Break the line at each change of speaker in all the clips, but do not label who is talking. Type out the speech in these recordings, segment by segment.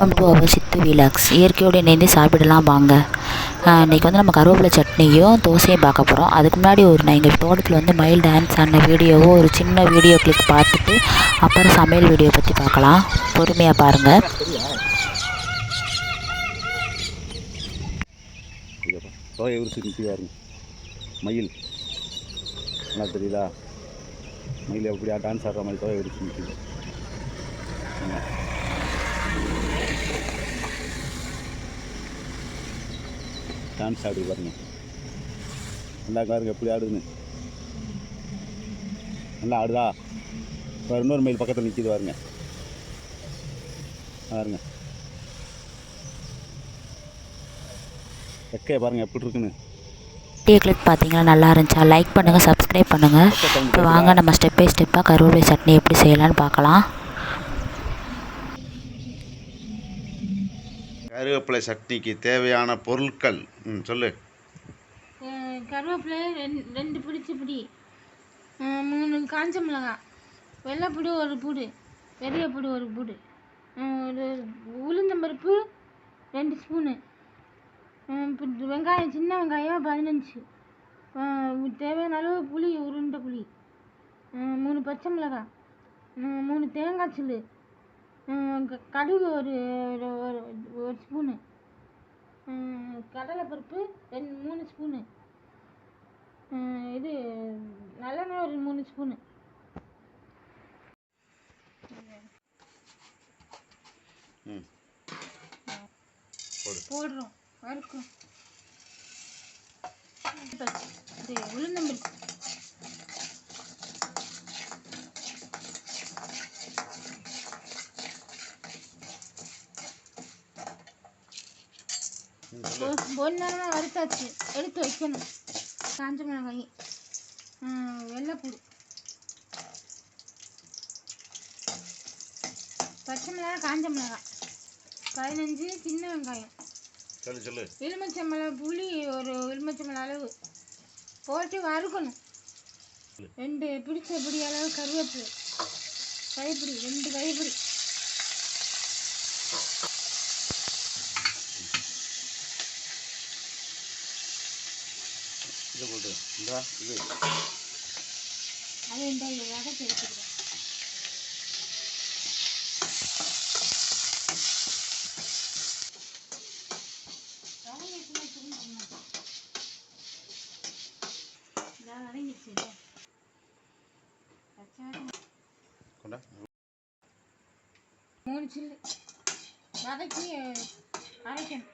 Welcome சித்து vlogs இயற்கையோடு இணைந்து சாப்பிடலாம் வாங்க. இன்றைக்கி வந்து நம்ம கருவேப்பிலை சட்னியும் தோசையும் பார்க்க போகிறோம் அதுக்கு முன்னாடி ஒரு நான் எங்கள் தோட்டத்தில் வந்து மயில் டான்ஸ் ஆன வீடியோவோ ஒரு சின்ன வீடியோ கிளிக் பார்த்துட்டு அப்புறம் சமையல் வீடியோ பற்றி பார்க்கலாம். பொறுமையாக பாருங்கள்
மயில். நல்லா தெரியுதா? மயில் எப்படியா டான்ஸ் ஆடுற மாதிரி தோகை டான்ஸ் ஆடுது பாருங்க. நல்லா பாருங்க எப்படி ஆடுதுன்னு. நல்லா ஆடுதா? இப்போ இன்னொரு மயில் பக்கத்தில் நிற்கிது பாருங்க. பாருங்க ரெக்கையை பாருங்க எப்படி இருக்குன்னு.
வீடியோ கிளிக் பார்த்தீங்கன்னா நல்லா இருந்துச்சா? லைக் பண்ணுங்கள் சப்ஸ்கிரைப் பண்ணுங்கள் இப்போ வாங்க நம்ம ஸ்டெப் பை ஸ்டெப்பாக கருவேப்பிலை சட்னி எப்படி செய்யலாம்னு பார்க்கலாம்
கருவேப்பிலை சட்னிக்கு தேவையான பொருட்கள். ம் சொல்லு.
கருவேப்பிலை ரெண்டு ரெண்டு பிடிச்சி பிடி. மூணு காஞ்ச மிளகாய் வெள்ளைப்பூடு ஒரு பூடு பெரிய பூடு ஒரு பூடு. ஒரு உளுந்தம்பருப்பு ரெண்டு ஸ்பூனு. வெங்காயம் சின்ன வெங்காயம் பதினஞ்சு. தேவையான அளவு புளி உருண்டை புளி. மூணு பச்சை மிளகாய் மூணு தேங்காய் சில்லு. க- கடுகு ஒரு ஒரு ஒரு- ஒரு ஸ்பூனு கடலைப்பருப்பு ரெண்டு மூணு ஸ்பூனு இது நல்லெண்ணெய் ஒரு மூணு ஸ்பூனு போடுறோம். வறுக்கும் இது உளுந்தம்பருப்பு. நேரமாக வறுத்தாச்சு. எடுத்து வைக்கணும். காஞ்ச மிளகாய் வெள்ளைப்பூடு பச்சை மிளகாய் காஞ்ச மிளகாய். பதினஞ்சு சின்ன வெங்காயம்.
சொல்லு சொல்லு.
எலுமிச்சம்பழம் புளி ஒரு எலுமிச்சம்பழம் அளவு. போட்டு வறுக்கணும். ரெண்டு பிடிச்ச பிடி அளவு கருவேப்பிலை. கைப்பிடி ரெண்டு கைப்பிடி
இது போட்டு இந்தா இது.
அது இந்த எடுத்துக்கிறேன்
கொண்டா.
மூணு சில்லு. வதக்கி அரைக்கணும்.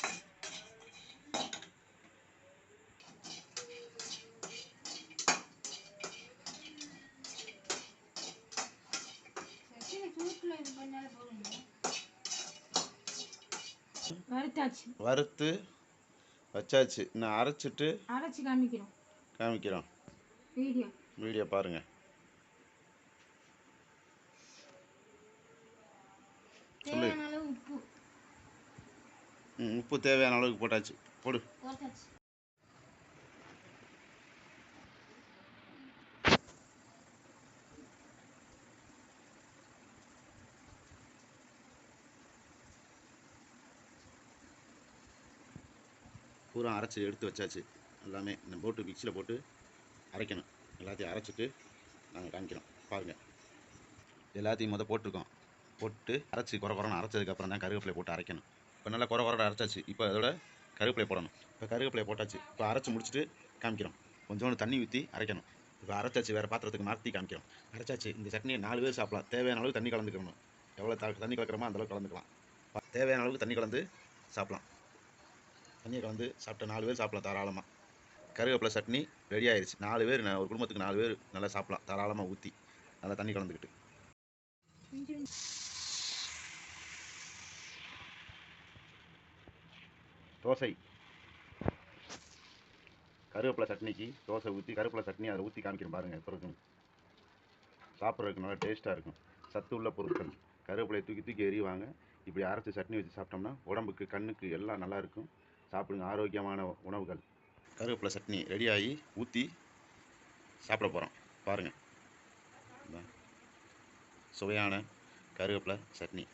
வறுத்தாச்சு.
வறுத்து வச்சாச்சு. நான் அரைச்சிட்டு
அரைச்சி காமிக்கிறோம்.
காமிக்கிறோம்.
வீடியோ.
வீடியோ பாருங்க.
உப்பு.
உப்பு தேவையான அளவுக்கு போட்டாச்சு. போடு.
போட்டாச்சு.
பூரா அரைச்சி எடுத்து வச்சாச்சு. எல்லாமே இந்த போட்டு மிக்சியில் போட்டு அரைக்கணும். எல்லாத்தையும் அரைச்சிட்டு நாங்கள் காமிக்கிறோம். பாருங்கள் எல்லாத்தையும் மொதல் போட்டிருக்கோம். போட்டு அரைச்சி குறை குறைன்னு அரைச்சதுக்கப்புறம் தான் கருவேப்பிலை போட்டு அரைக்கணும். இப்போ நல்லா குறை குறை அரைச்சாச்சு. இப்போ அதோட கருவேப்பிலை போடணும். இப்போ கருவேப்பிலை போட்டாச்சு. இப்போ அரைச்சி முடிச்சுட்டு காமிக்கிறோம். கொஞ்சோண்டு தண்ணி ஊற்றி அரைக்கணும். இப்போ அரைச்சாச்சு வேறு பாத்திரத்துக்கு மாற்றி காமிக்கிறோம். அரைச்சாச்சு. இந்த சட்னியை நாலு பேர் சாப்பிடலாம். தேவையான அளவுக்கு தண்ணி கலந்துக்கணும். எவ்வளோ தண்ணி கலக்கிறோமோ அந்தளவுக்கு கலந்துக்கலாம். தேவையான அளவுக்கு தண்ணி கலந்து சாப்பிடலாம். தண்ணியை கலந்து சாப்பிட்ட நாலு பேர் சாப்பிடலாம் தாராளமாக கருவேப்பிலை சட்னி ரெடி ஆயிடுச்சு நாலு பேர் ஒரு குடும்பத்துக்கு நாலு பேர் நல்லா சாப்பிடலாம். தாராளமாக ஊற்றி நல்லா தண்ணி கலந்துக்கிட்டு. தோசை. கருவேப்பிலை சட்னிக்கு தோசை ஊற்றி கருவேப்பிலை சட்னி அதை ஊற்றி காமிக்கிறேன் பாருங்கள் எப்போ சாப்பிட்றதுக்கு நல்லா டேஸ்ட்டாக இருக்கும். சத்து உள்ள பொருட்கள். கருவேப்பிலையை தூக்கி தூக்கி எறிவாங்க. இப்படி அரைச்சி சட்னி வச்சு சாப்பிட்டோம்னா உடம்புக்கு கண்ணுக்கு எல்லாம் நல்லாயிருக்கும் சாப்பிடுங்க. ஆரோக்கியமான உணவுகள். கருவேப்பிலை சட்னி ரெடியாகி ஊற்றி சாப்பிட போகிறோம் பாருங்கள் சுவையான கருவேப்பிலை சட்னி.